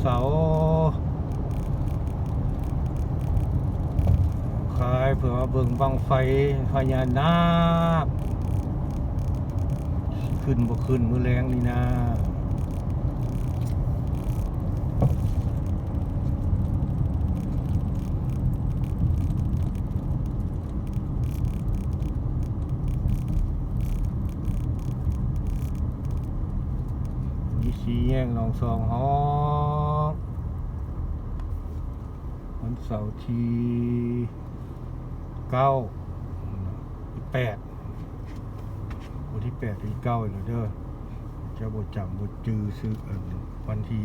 เสาร์คายเผื่อมาเบิ่งบังไฟพญานาคขึ้นบ่ขึ้นมือแรงนี่นะมีสีแยกหนองสองห้องวัน เสาร์ที่เก้าที่แปดวันที่แปดที่เก้าอีกแล้วเด้อจะบทจำบทจือซื้อวันที่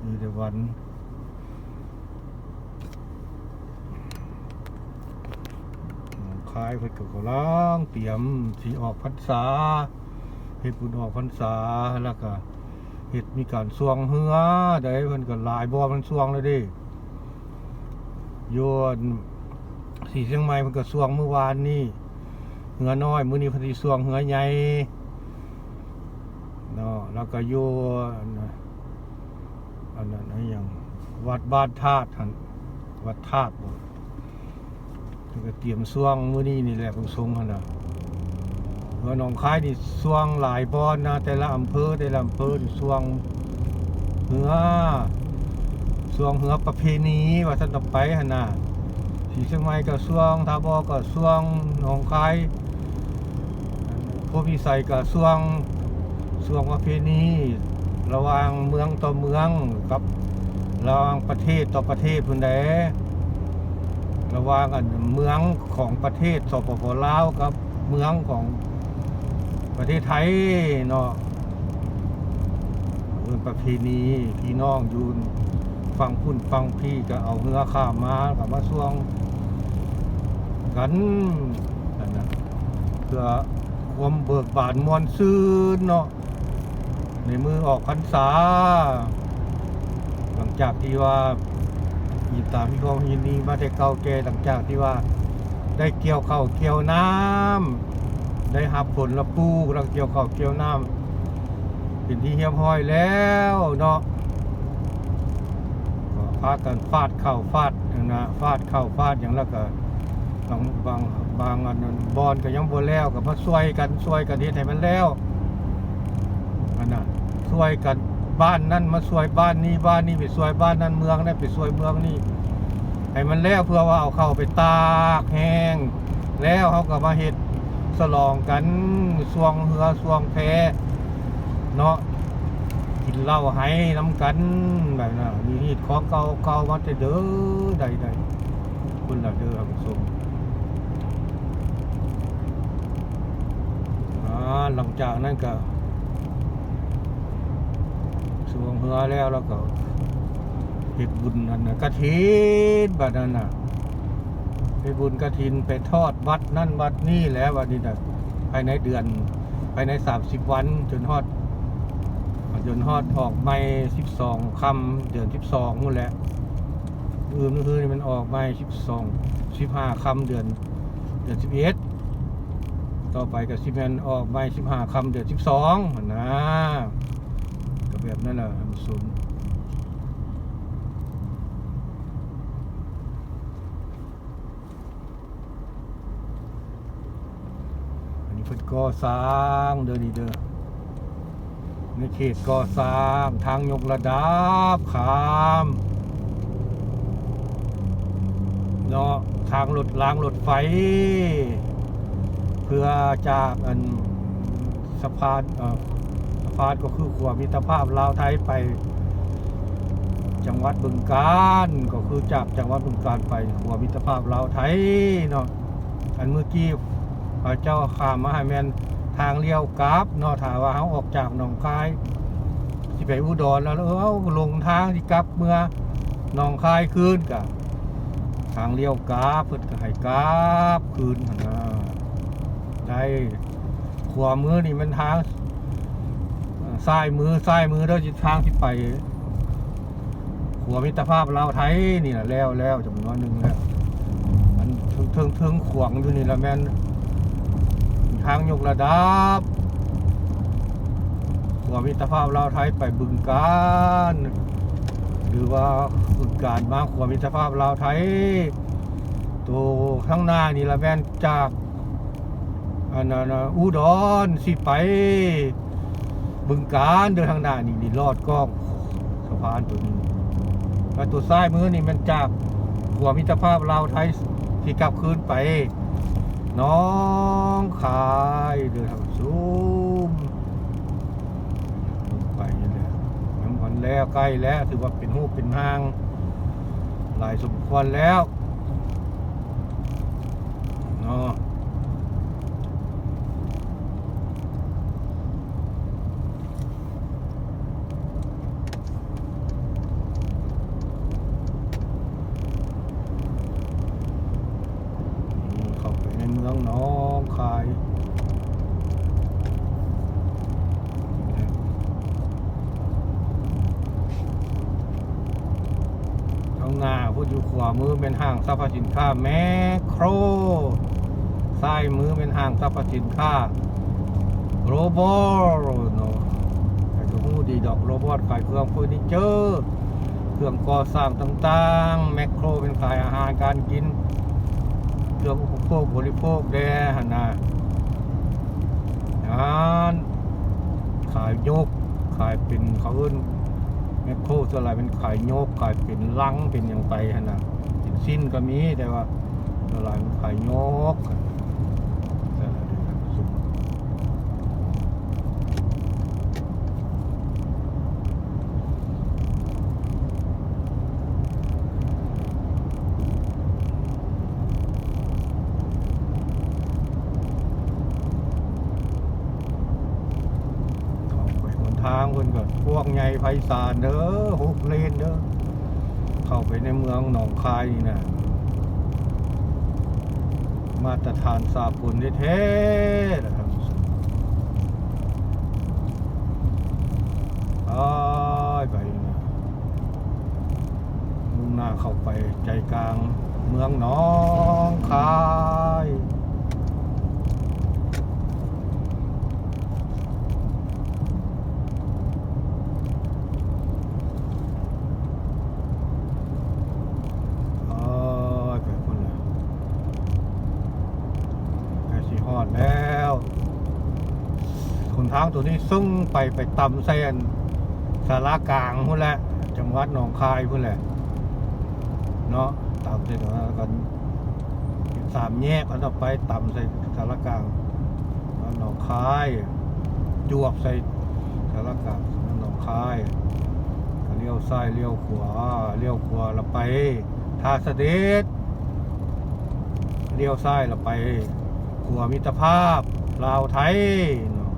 คือแต่วันหนองคายเพิ่นก็กำลังเตรียมสิออกพรรษาเฮ็ดบุญออกพรรษาแล้วก็เฮ็ดมีการสวงเฮือได้เพิ่นก็หลายบ่อมันสวงเลยดิ โยนสีเชียงใหม่เพิ่นก็สวงเมื่อวานนี้เฮือน้อยมื้อนี้พิ่นสิสวงเฮือใหญ่เนาะแล้วก็โยอันน่ะอันนั้นอันหยังวัดบ้านธาตุนวัดธาตุก็เตรียมช่วงมื้อนี้นี่แหละผมทรงหั่นน่ะเพราะหนองคายนี่ช่วงหลายบอนนะแต่ละอำเภอแต่ละอำเภอนี่ช่วงเหือ ช่วงเหือประเพณีว่าท่านต่อไปหนน่ะสีเชียงใหม่ก็ช่วงทาบอก็ช่วงหนองคายพวกพิสัยก็ช่วงช่วงประเพณีระหว่างเมืองต่อเมืองกับระหว่างประเทศต่อประเทศพุ่นใดระหว่างอันเมืองของประเทศสปปลาวกับเมืองของประเทศไทยเนาะเออประเพณีพี่น้องอยูน ฟังพุ่นฟังพี่ก็เอาเงือข้ามมากับมาช่วง กันนั่นนะเพื่อความเบิกบานมวลซื่นเนาะในมือออกพรรษา หลังจากที่ว่ายินตามพี่ของยินดีมาแต่เก่าแก่หลังจากที่ว่า ได้เกี่ยวเข้าเกี่ยวน้ำได้หับผลละปูกแล้วเกี่ยวเข้าเกี่ยวน้ำเป็นที่เฮียบห้อยแล้วเนาะ พากันฟาดเข่าฟาดนะฟาดเข่าฟาดอย่างแล้วก็บางบางบางอันบอลก็ยังบ่แล้วก็มาช่วยกันช่วยกันเฮ็ดให้มันแล้วอันนั้นช่วยกันบ้านนั่นมาช่วยบ้านนี้บ้านนี้ไปช่วยบ้านนั้นเมืองนั่นไปช่วยเมืองนี้ให้มันแล้วเพื่อว่าเอาเข้าไปตากแห้งแล้วเขาก็มาเฮ็ดสลองกันสวงเรือสวงแพเนาะ กินเหล้าให้น้ำกันแบบนั้นมีฮีดขอเก่าเก่ามาแต่เด้อใดใดๆคุณละเด้อครับผมหลังจากนั้นก็สวงเฮือแล้วแล้วก็เฮ็ดบุญอันน่ะกฐินบัดนั้นน่ะไปบุญกฐินไปทอดวัดนั่นวัดนี่แล้ววัดนี้น่ะภายในเดือนภายในสามสิบวันจนฮอด จนฮอดออกไม่สิบสองคำเดือนสิบสองนู่นแหละอื่นก็คือมันออกไม่สิบสองสิบห้าคำเดือน เดือนสิบเอ็ดต่อไปก็สิบแมนออกไม่สิบห้าคำเดือนสิบสองนะก็แบบนั้นแหละท่านผู้ชมอันนี้เพิ่นก่อสร้างเด้อนี่เด้อ ในเขตก่อสร้างทางยกระดับขามเนาะทางรถรางรถไฟ เพื่อจากอันสะพานสะพานก็คือขวามิตรภาพลาวไทยไป จังหวัดบึงกาฬก็คือจากจังหวัดบึงกาฬไปขวามิตรภาพลาวไทยเนาะอันเมื่อกี้พระเจ้าขามมาให้แมน ทางเลี้ยวกราฟนาะถ้าว่าเขาออกจากหนองคายสิไปอุดรแล้วเออลงทางที่กลับเมื่อหนองคายคืนกะทางเลี้ยวกราบเพิ่นก็ให้กราบคืนนะได้ขวามือนี่มันทางซ้ายมือซ้ายมือเด้อทางที่ไปขัวมิตรภาพลาไทยนี่แหละแล้วแล้วจำนวนหนึ่งแล้วมันเทิงเทิงเทิงขวางอยู่นี่ละแม่น ทางยกระดับขัวมิตรภาพลาวไทยไปบึงการหรือว่าบึงการมาขัวมิตรภาพลาวไทย ตัวข้างหน้านี่ละแม่นจากอันนั้นอุดรสิไป บึงการเดินทางหน้านี่นี่ลอดกล้องสะพานตัวนี้แล้วตัวซ้ายมือนี่มันจากหัวมิตรภาพลาวไทยที่กลับคืนไป น้องขายเดือทางซูมลงไปนี่แหละน้ำมันแล้วใกล้แล้วถือว่าเป็นหูเป็นหาง หลายสมควรแล้วเนาะนี่เข้าไปในเมืองหน้องคายข้างห น้าพูดอยู่ขวามือเป็นห้างสรรพสินค้าแมคโครซ้ายมือเป็นห้างสรรพสินค้าโรบอทเนาะไอ้ตัวหูดีดอกโรบอทขายเครื่องเฟอร์นิเจอร์เครื่องก่อสร้างต่างๆแมคโครเป็นขายอาหารการกินเครื่องอุปโภคบริโภคแด่หันนะงานขายยกขายเป็นเขาเอิ้น แมคโครส่วอะไรเป็นขายยกขายเป็นลังเป็นอย่างไปขนาดสิ้นก็มีแต่ว่าตัวอะไรมันขายยกแต่ละเดือนสุดเข้าไปบนทางเพิ่นก็พ วกใหญ่ไพศาลเด้อหกเลนเด้อเข้าไปในเมืองหนองคายนี่นะมาตรฐานสากลแท้ๆนะครับอ้าไปนะมุ่งหน้าเข้าไปใจกลางเมืองหนองคายอ้ายไปคนละ ใกล้สิฮอดแล้วคนทาง ตัวนี้ซึ่งไปไปตำเส้นสารากลางพุ่นแหละจังหวัดหนองคายพุ่นแหละเนาะตำเส้นแล้วกันสามแยกแล้วต่อไปตำใส่สารกลางหนองคายจวบใส่สารกลางหนองคายเลี้ยวซ้ายเลี้ยวขวาเลี้ยวขวาแล้วไปท่าเสด็จเลี้ยวซ้ายเราไปขัวมิตรภาพลาวไทยเนาะ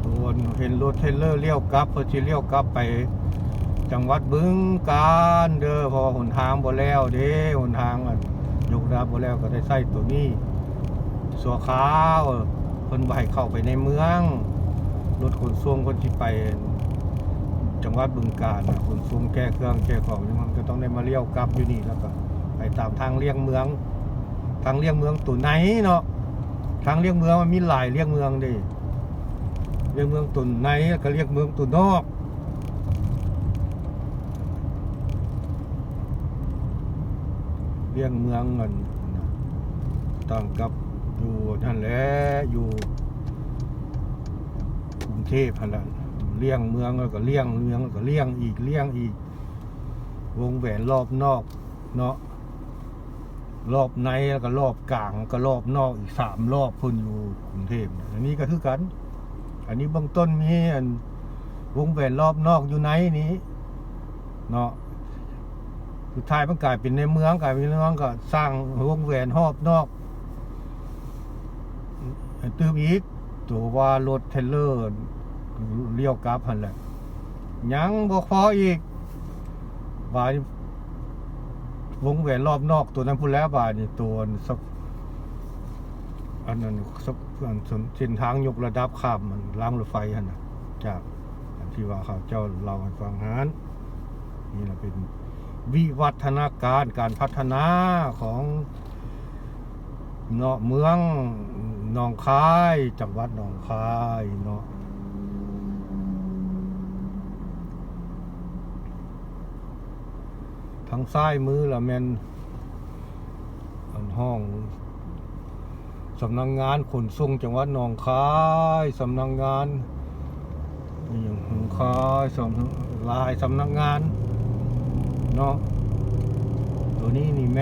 โดนเห็น รถเทรลเลอร์เลี้ยวกลับเพื่อที่เลี้ยวกลับไป จังหวัดบึงกาฬเด้อพอหนทางบ่แล้วเด้หนทางอะยกระดับบ่แล้วก็ได้ใส่ตัวนี้สัวขาวเพิ่นบ่ให้เข้าไปในเมืองรถขนส่งคนที่ไปจังหวัดบึงกาฬนะขนส่งแก้เครื่องแก้ของนี่มันก็ต้องได้มาเลี้ยวกลับอยู่นี่แล้วก็ไปตามทางเลี่ยงเมือง ทางเลี่ยงเมืองตัวไหนเนาะทางเลี่ยงเมืองมันมีหลายเลี่ยงเมืองดิ เลี่ยงเมืองตัวไหนก็เลี่ยงเมืองตัวนอกเลี่ยงเมืองเงินต่างกับอยู่นั่นแหละอยู่กรุงเทพพนละเลี่ยงเมืองแล้วก็เลี่ยงเมืองแล้วก็เลี่ยงอีกเลี่ยงอีก วงแหวนรอบนอกเนาะรอบในแล้วก็รอบกลางก็รอบนอกอีกสามรอบพุ่นอยู่กรุงเทพเนี่ยอันนี้ก็คือกัน อันนี้เบื้องต้นมีอันวงแหวนรอบนอกอยู่ไหนนี้เนาะสุดท้ายมันกลายเป็นในเมืองกลายเป็นเมืองก็สร้างวงแหวนรอบนอกตื้มอีกตัวว่ารถเทลเลอร์เลี้ยวกลับหั่นแหละยังบ่พออีกบาดนี้วงแหวนรอบนอกตัวนั้นพุ่นแล้วบาดนี่ตัวสัก อันนั้นสักอันเส้นทางยกระดับข้ามมันรางรถไฟหั่นะจากที่ว่าเขาเจ้าเล่าให้ฟังหานนี่แหละเป็นวิวัฒนาการการพัฒนาของเนาะเมืองหนองคายจังหวัดหนองคายเนาะทางซ้ายมือละแม่นอันห้อง สำนักงานขนส่งจังหวัดหนองคายสำนักงานอย่างหนองคายสำนักลายสำนักงานเนาะตัวนี้นี่แม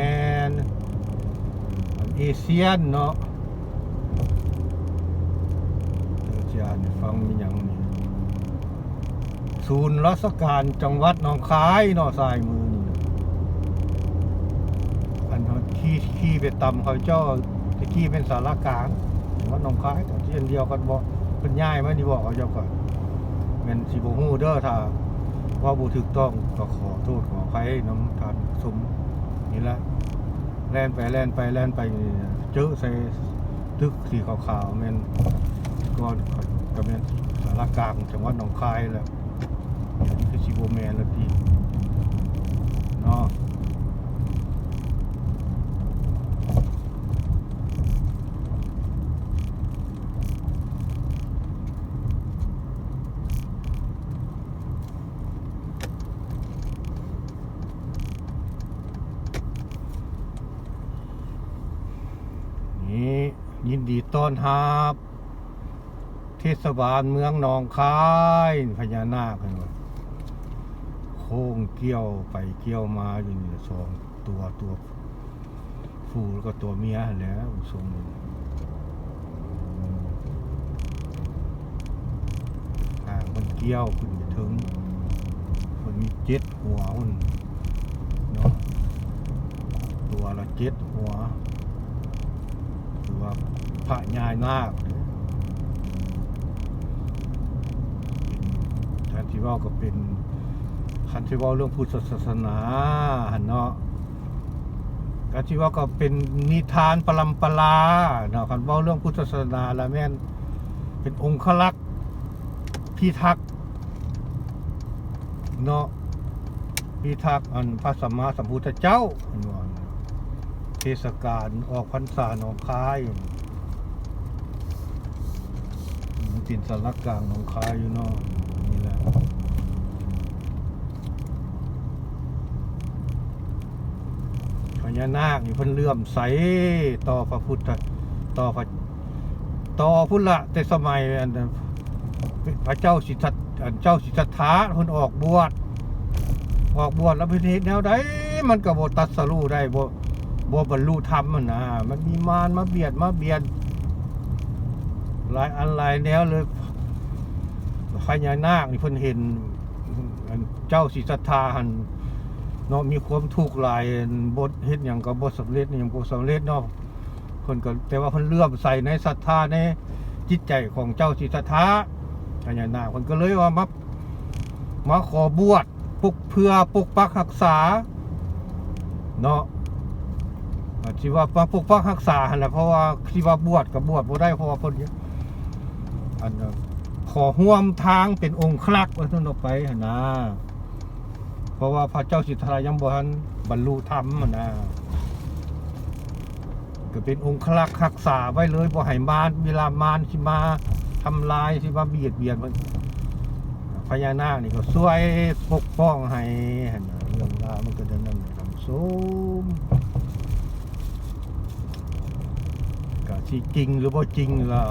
นเอเชียนเนาะอาจารย์ฟังมีอย่างนี้ศูนย์ราชการจังหวัดหนองคายเนาะสายมือนี่อันเขาขี่ขี่ไปตำเขาเจ้า ตะกี้เป็นสารกลางจังหวัดหนองคายก็เช่นเดียวกันบ่เป็นย่ายไหมนี่บอกเขาเจ้าก่อนแม่นสิบ่ฮู้เด้อถ้าว่าบ่ถูกต้องก็ขอโทษขออภัยน้ำทานสมนี่ละแล่นไปแล่นไปแล่นไปเจอใส่ตึกสีขาวๆแม่นก็ก็แม่นสารกลางจังหวัดหนองคายแหละอันนี้คือชิโบแมนแล้วพี่เนาะนี่ยิน ดีต้อนรับเทศบาลเมืองหนองคายพญานาคเห็นบ่โค้งเกี้ยวไปเกี้ยวมาอยู่นี่สองตัวตัวผู้แล้วก็ตัวเมียแล้วทรงห่างมันเกี้ยวขึ้นไปถึงมันมีเจ็ดหัวมันเนาะตัวละเจ็ดหัวคือว่า พระยายนาคเนี่ยคันที่ว่าก็เป็นคันที่ว่าเรื่องพุทธศาสนาหันเนาะคันที่ว่าก็เป็นนิทานปรัมปราเนาะคันเว่าเรื่องพุทธศาสนาล้วแม่นเป็นองคลักษ์พิทักษ์เนาะพิทักษ์อันพระสัมมาสัมพุทธเจ้าอันว่าเทศกาลออกพรรษาหนองคายมันเป็นสารกลางหนองคายอยู่เนาะนี่แหละพญานาคนี่เพิ่นเลื่อมใสต่อพระพุทธต่อพระต่อพุทธละแต่สมัยอันพระเจ้าสิทธัตอันเจ้าสิทธัตถะเพิ่นออกบวชออกบวชแล้วเพิ่นเฮ็ดแนวใดมันก็บ่ตัดสรู้ได้บ่บ่บรรลุธรรมมันนะมันมีมารมาเบียดมาเบียด หลายอันหลายแนวเลยพญานาคนี่เพิ่นเห็นเจ้าสิทธัตถะหันเนาะมีความทุกข์หลายบทเฮ็ดหยังก็บ่สำเร็จหยังบ่สำเร็จเนาะเพิ่นก็แต่ว่าเพิ่นเลื่อมใส่ในศรัทธาในจิตใจของเจ้าสิทธัตถะพญานาคเพิ่นก็เลยว่ามามาขอบวชปกเพื่อปกปักรักษาเนาะอาที่ว่ามาปกปักรักษาหั่นแหละเพราะว่าที่ว่าบวชก็บวชบ่ได้เพราะว่าเพิ่น อันขอร่วมทางเป็นองค์คลักว่าซั่นออกไปนะเพราะว่าพระเจ้าสิทธายังบ่ทันบรรลุธรรมนะก็เป็นองค์คลักรักษาไว้เลยบ่ให้มารเวลามารสิมาทำลายสิมาเบียดเบียนมันพญานาคนี่ก็ช่วยปกป้องให้หั่นเรื่องราวมันก็เดินนำทำสูมก็สิจริงหรือบ่จริงก็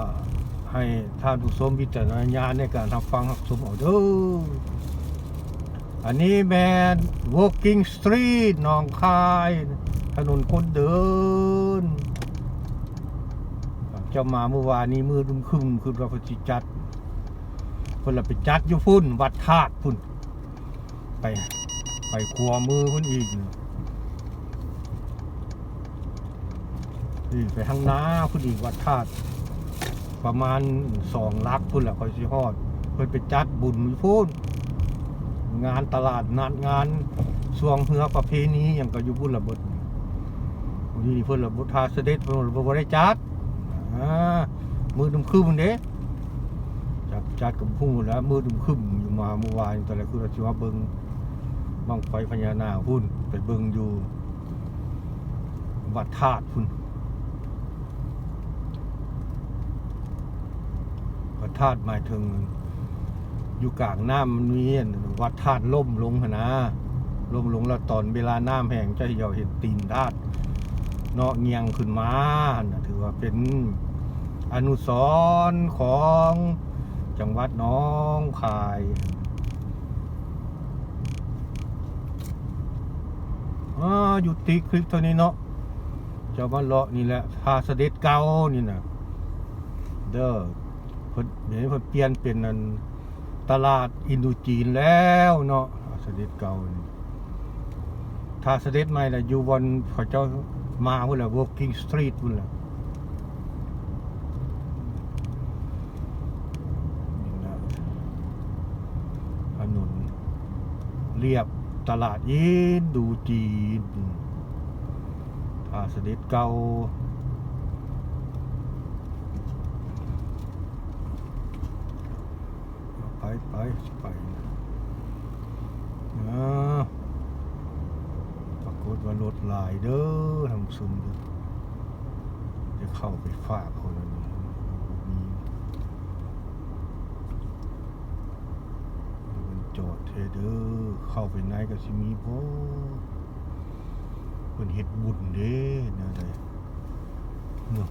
ให้ท่านผู้ชมวิจารณญาณในการรับฟังรับชมเอาเด้ออันนี้แมน walking street หนองคาย ถนนคนเดินจ้ามาเมื่อวานนี้มือดุมคึมคือเราเพนสิจัดคนละไปจัดอยู่พุ่น วัดธาตุพุ่น ไป ไปครัวมือพุ่นอีกนี่ไปทางน้าพุ่นอีกวัดธาตุ ประมาณสองลักพุ่นแหละคอยสิฮอดเพิ่นไปจัดบุญพูนงานตลาดนัดงานสวงเฮือประเพณีหยังก็อยู่พุ่นละบดวันนี้เพิ่นละบุทาเสด็จเพิ่นละบ่ได้จัดอ่ามือดุมคืมพุ่นเด้จัดจัดกับพุ่งแล้วมือดุมคืมอยู่มาเมื่อวานตอนแรกคือเราสิว่าเบิงบังไฟพญานาคพุ่นไปเบิงอยู่วัดธาตุพุ่น ดธาตุหมายถึง อยู่กลางน้ำมันมีอันวัดธาตุล่มลงนะล่มลงแล้วตอนเวลาน้ำแห้งจะเหี่ยวเห็นตีนธาตุเนาะเงียงขึ้นมานะถือว่าเป็นอนุสรณ์ของจังหวัดน้องคายอ่าอยู่ติคลิปตัวนี้เนาะเจ้าบ้านเลาะนี่แหละพาเสด็จเก่านี่นะเด้อ เพิ่นเดี๋ยวนี้เพิ่นเปลี่ยนเป็นอันตลาดอินโดูจีนแล้วเนาะเสด็จเก่านี่ถ้าเสด็จใหม่ละอยู่บนเขาเจ้ามาพุ่นละ walking street พุ่นล่ะถนนเรียบตลาดอินโดูจีนถ้าเสด็จเก่า ไปไปไปนะปรากฏว่ารถหลายเด้อทำซุมเด้อจะเข้าไปฝากคนนั้นนี่มีมันจอดเทเด้อเข้าไปไหนก็สิมีบ่เป็นเฮ็ดบุญเด้นะได้เนาะ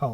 ปล